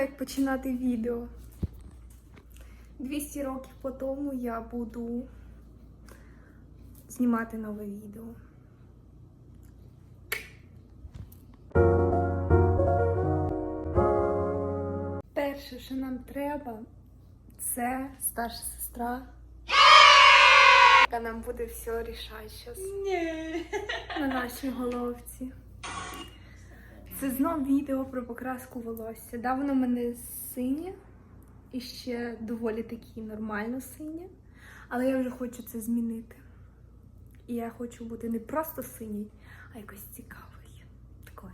Як починати відео? 200 років по тому я буду знімати нове відео. Перше, що нам треба, це старша сестра, яка нам буде все рішати зараз на нашій головці. Це знов відео про покраску волосся. Да, воно в мене синє і ще доволі таки нормально синє. Але я вже хочу це змінити. І я хочу бути не просто синій, а якось цікавий. Такою.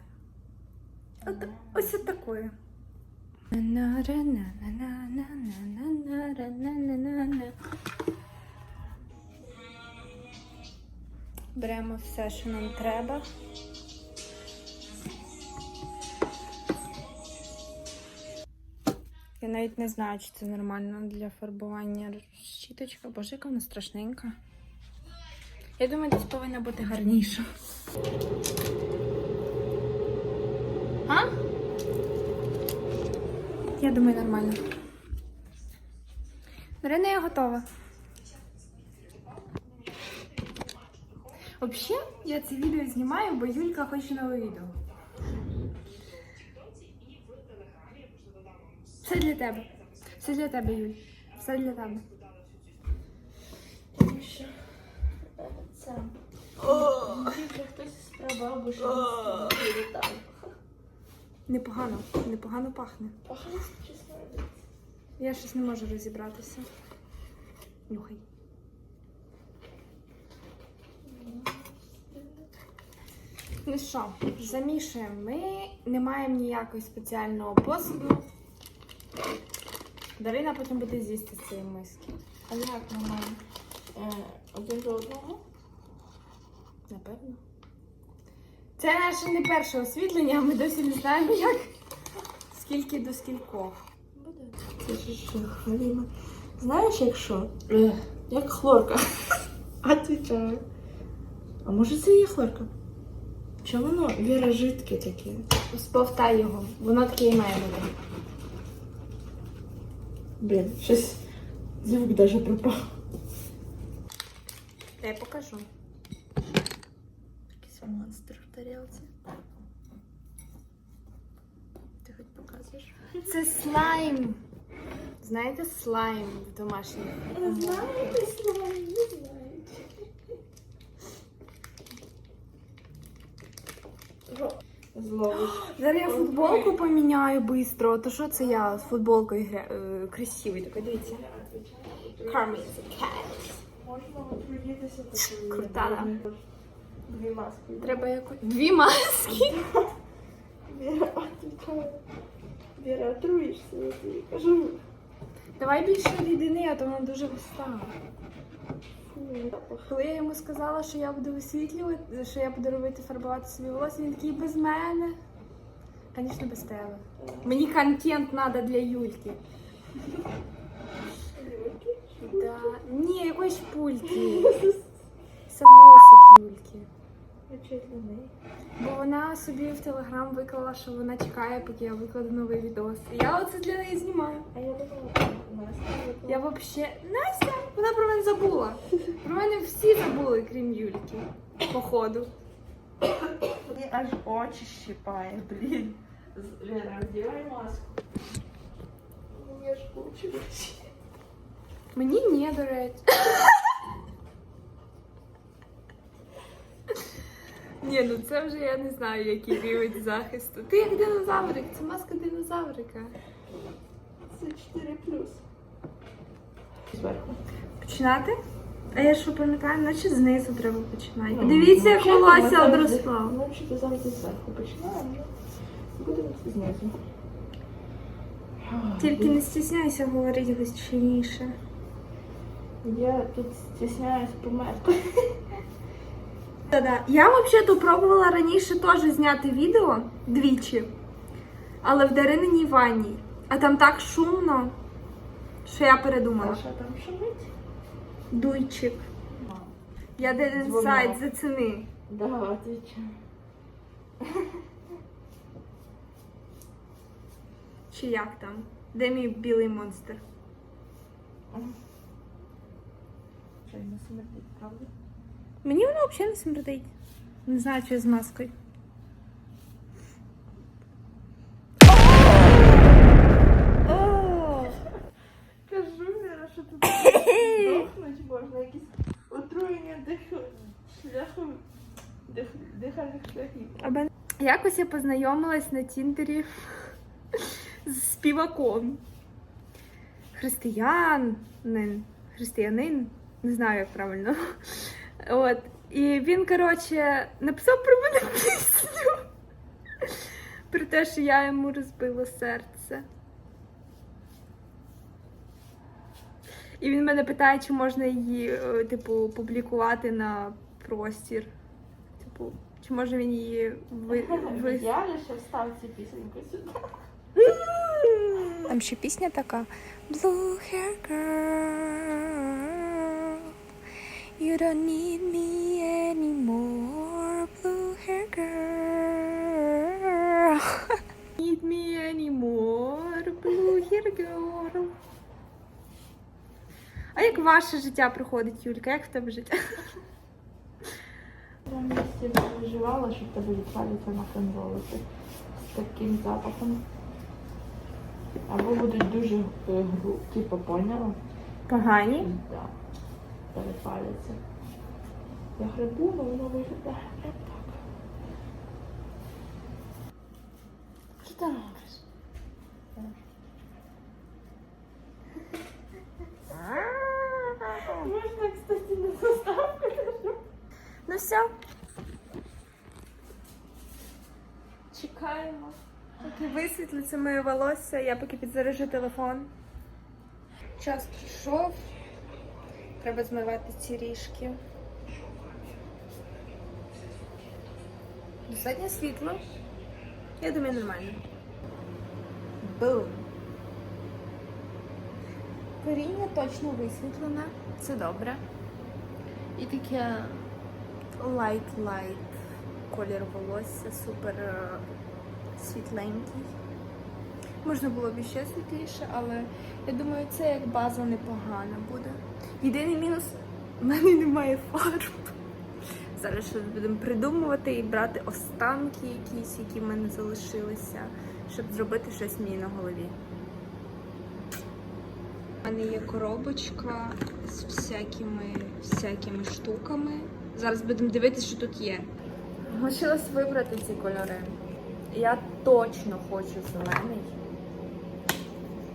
От, ось от такою. Беремо все, що нам треба. Я навіть не знаю, чи це нормально для фарбування щіточка. Боже, яка вона страшненька. Я думаю, десь повинна бути гарніша. А? Я думаю, нормально. Марина, я готова. Взагалі, я це відео знімаю, бо Юлька хоче нове відео. Все для тебе. Все для тебе, Юль. Все для тебе. Тому що е, це вже хтось з прабабушки там. Непогано, непогано пахне. Я щось не можу розібратися. Нюхай. Ну що, замішуємо. Ми не маємо ніякого спеціального посуду. Дарина потім буде з'їсти з цієї миски. А як ми маємо? Е, Один до одного? Напевно. Це наше не перше освітлення, ми досі не знаємо, як скільки до скількох. Буде. Це ж що, Халіма. Знаєш, як що? Е, Як хлорка. Отвічаю. А може це є хлорка? Чи воно Віра жидке таке? Сповтай його, воно таке і має бути. Блін, щось звук даже пропав. Та я покажу. Якийсь монстр в тарілці. Ти хоч показуєш? Це слайм. Знаєте, слайм в домашніх. умовах? слайм, не знають. Зловиш. Зараз я футболку поміняю швидко. То що це я з футболкою гра... е, красивий? Такий, дивіться. Такою. Крута, да? Дві маски. Треба якось. Дві маски. Віра, отвічаю. Віра, отруїшся, я тобі кажу. Давай більше рідини, а то вона дуже густа. Коли я йому сказала, що я буду висвітлювати, що я буду робити фарбувати собі волосся, він такий без мене. Звісно, без тебе. Мені контент треба для Юльки. Да. Ні, якоїсь пульки. Савосик Юльки. Бо вона собі в телеграм виклала, що вона чекає, поки я викладу новий відос. І я оце для неї знімаю. А я думала, Настя. Я взагалі. Настя! Вона про мене забула. Про мене всі забули, крім Юльки. Походу. Мені аж очі щипає, блін. Віра, вдівай маску. Мені аж очі. Мені ні, до речі. Ні, ну це вже я не знаю, який рівень захисту. Ти як динозаврик, це маска динозаврика. Це 4 плюс. Зверху. Починати? А я що пам'ятаю, наче знизу треба починати. Ну, Дивіться, як волосся одросло. Ми взагалі завжди зверху починаємо. Будемо знизу. Тільки не стісняйся говорити гучніше. Я тут стісняюсь померти. Та-да. Я взагалі пробувала раніше теж зняти відео двічі, але в Дарининій ванні. А там так шумно, що я передумала. Саша там шумить? Дуйчик. Я Дзвонок. сайт заціни. Да, отвечаю. Чи як там? Де мій білий монстр? Що не смердить, правда? Мені воно взагалі не смердить. Не знаю, чи з маскою. О! Кажу, Віра, що тут здохнуть можна, якісь отруєння шляху... Дих... дихальних шляхів. Якось я познайомилась на Тіндері з співаком. Християнин. Християнин. Не знаю, як правильно. От. І він, коротше, написав про мене пісню. Про те, що я йому розбила серце. І він мене питає, чи можна її, е, типу, публікувати на простір. Типу, чи може він її ви... ви... Я лише встав цю пісеньку сюди. Там ще пісня така. Blue hair girl, you don't need me anymore, blue hair girl. need me anymore, blue hair girl. Як ваше життя проходить, Юлька? Як в тебе життя? Я в місті переживала, щоб тебе відпалиться на конволити з таким запахом. Або будуть дуже е, гру, типу, поняла? Погані. Да. Перепаляться. Я грибу, але воно виглядає прям так. Що ти робиш? Можна, кстати, на заставку. Ну все. Чекаємо. Поки висвітлиться моє волосся, я поки підзаряджу телефон. Час прийшов. Треба змивати ці ріжки. Достатньо світло. Я думаю, нормально. Бум. Коріння точно висвітлене. Це добре. І таке лайт-лайт колір волосся, супер е, світленький. Можна було б ще світліше, але я думаю, це як база непогана буде. Єдиний мінус в мене немає фарб. Зараз щось будемо придумувати і брати останки якісь, які в мене залишилися, щоб зробити щось мені на голові. У мене є коробочка з всякими, всякими штуками. Зараз будемо дивитися, що тут є. Лишилось вибрати ці кольори. Я точно хочу зелений.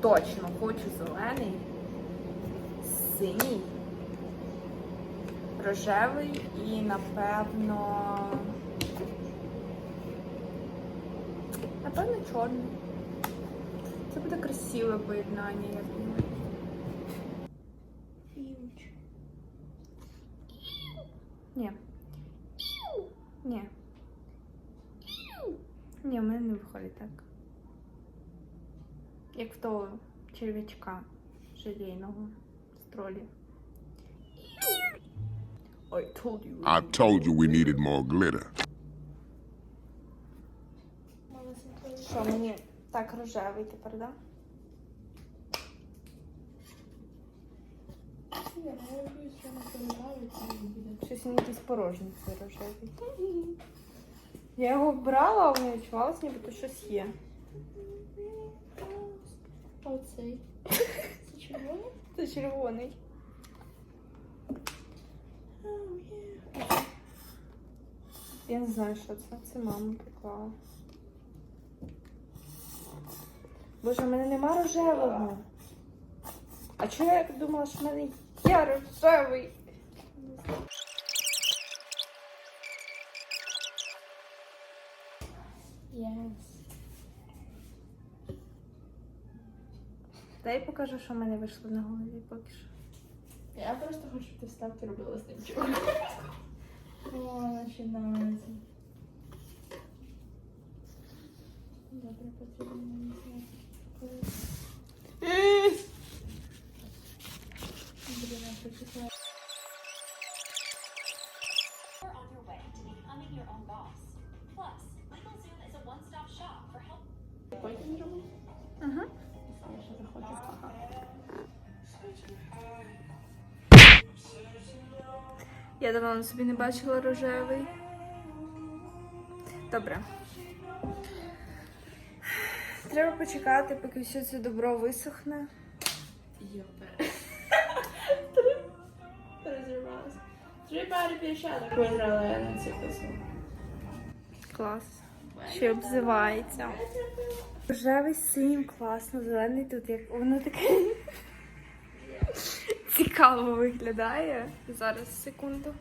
Точно хочу зелений, синій, рожевий і, напевно. Напевно, чорний. Це буде красиве поєднання, я думаю. Ні. Ні. Ні, в мене не виходить так. Як в того черв'ячка желейного з тролі. I told you. I told you we needed more glitter. Що мені так рожевий тепер, да? Що не понравиться буде. Щось він якийсь порожній цей рожевий. Я його брала, а воно відчувалося, ніби то щось є. Оцей. Це червоний? Це червоний. Я не знаю, що це. Це мама приклала. Боже, в мене нема рожевого. А чого я думала, що в мене є рожевий? Yes. Дай покажу, що в мене вийшло на голові поки що. Я просто хочу, щоб ти вставки робила з ним чого. О, починається. Добре, потрібно мені знати. Я давно собі не бачила рожевий. Добре. Треба почекати, поки все це добро висохне. Йопер. Три. Розірвалася. Три пари косу. Клас. Ще обзивається. Рожевий з синім класно, зелений тут як воно таке цікаво виглядає. Зараз секунду.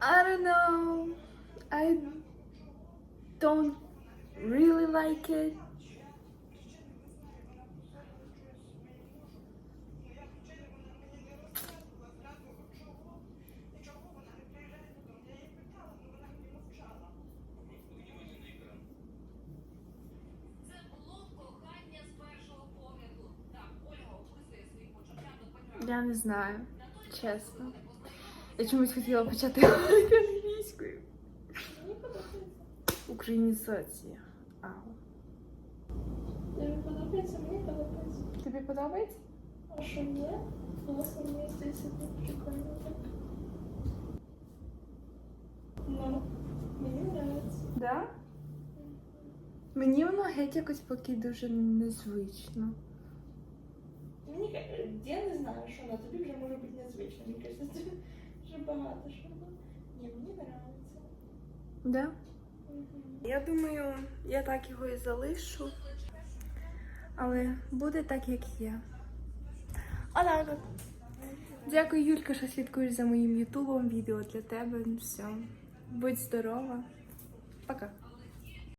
I don't know. I don't really like it. Це було кохання з першого погляду. Так, Ольга описує свої почуття до Петра. Я не знаю, чесно. Я чомусь хотіла почати говорити англійською. Українізація. Ау. Тобі подобається? Мені подобається. Тобі подобається? А що ні? Класно, мені здається, тут прикольно так. Ну, мені подобається. Да? Мені воно геть якось поки дуже незвично. Мені ка- я не знаю, що на тобі вже може бути незвично. Мені кажеться, вже багато що. Ні, мені подобається. Да? Я думаю, я так його і залишу. Але буде так, як є. Отак от. Дякую, Юлька, що слідкуєш за моїм ютубом. Відео для тебе. Все. Будь здорова. Пока.